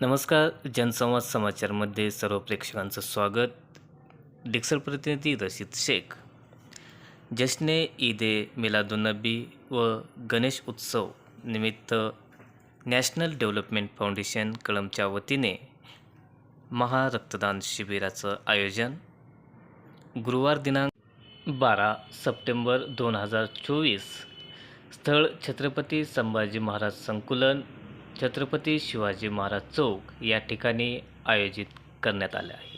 नमस्कार जनसंवाद समाचारमध्ये सर्व प्रेक्षकांचं स्वागत. डिक्सर प्रतिनिधी रशीद शेख. जश्ने ईद ए मिलादुन्नबी व गणेश उत्सव निमित्त नॅशनल डेव्हलपमेंट फाउंडेशन कळमच्या वतीने महारक्तदान शिबिराचं आयोजन. गुरुवार दिनांक बारा सप्टेंबर दोन हजार चोवीस स्थळ छत्रपती संभाजी महाराज संकुलन छत्रपती शिवाजी महाराज चौक या ठिकाणी आयोजित करण्यात आले आहे.